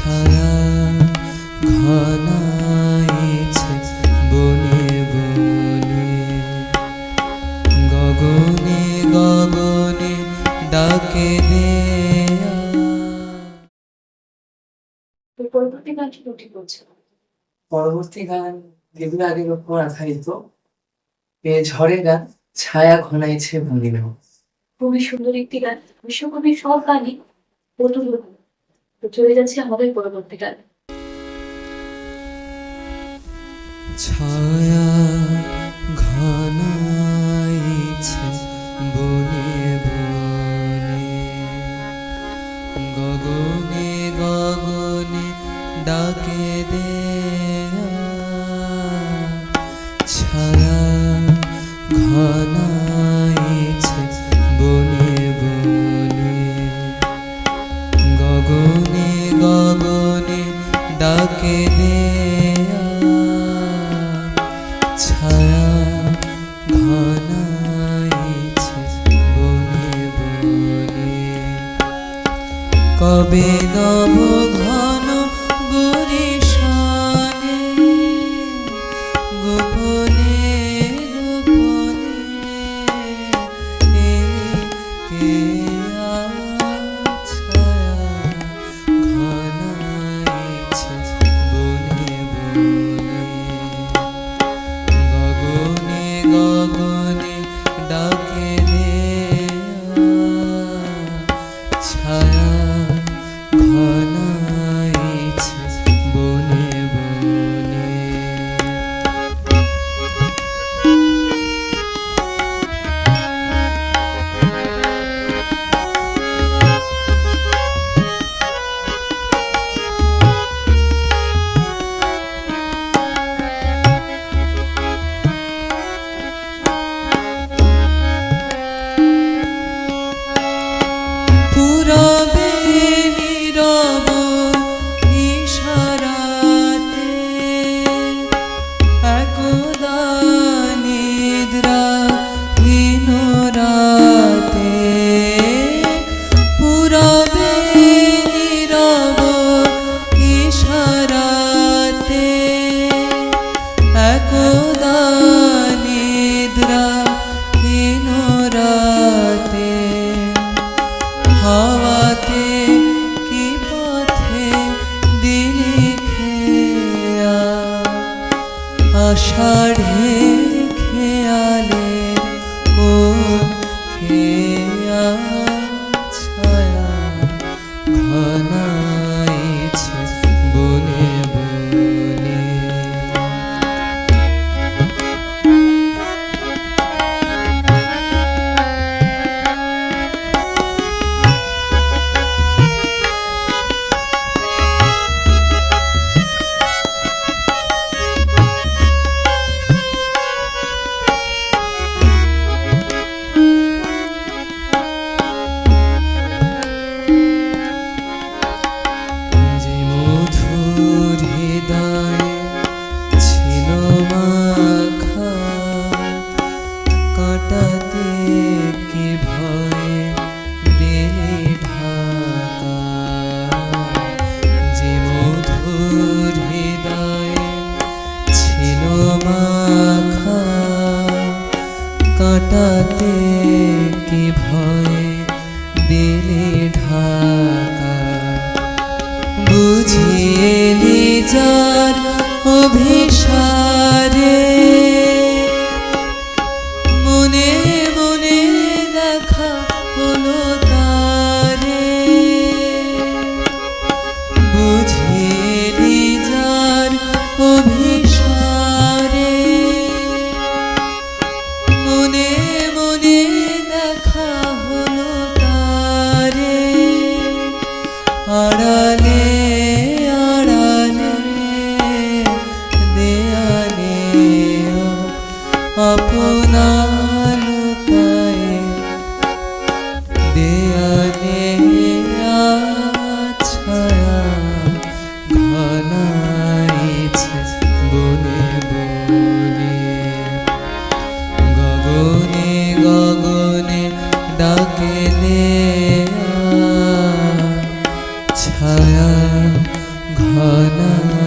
ছায়া ঘনাইছে বনে বনে। গগনে গগনে ডাকে দেয়া তো পরবর্তী গানটি দুটি বলছে পরবর্তী গান দেবীর আগের উপর আধারিত এ ঝড়ের গান ছায়া ঘনাইছে বনিল খুবই সুন্দর একটি গান। বিশ্বকবির সব গানই অনুরোধ তো চলে যাচ্ছে আমাদের পরবর্তীকাল ছায়া ঘনাইছে দেয়া ছায়া ঘনাইছে Yeah. কাটাতে কি ভয়ে দিলে ঢাকা। বুঝিয়ে যার অভিসারে মনে মনে দেখা হলো বনে গগনে গগনে ডাকে ছায়া ঘনায়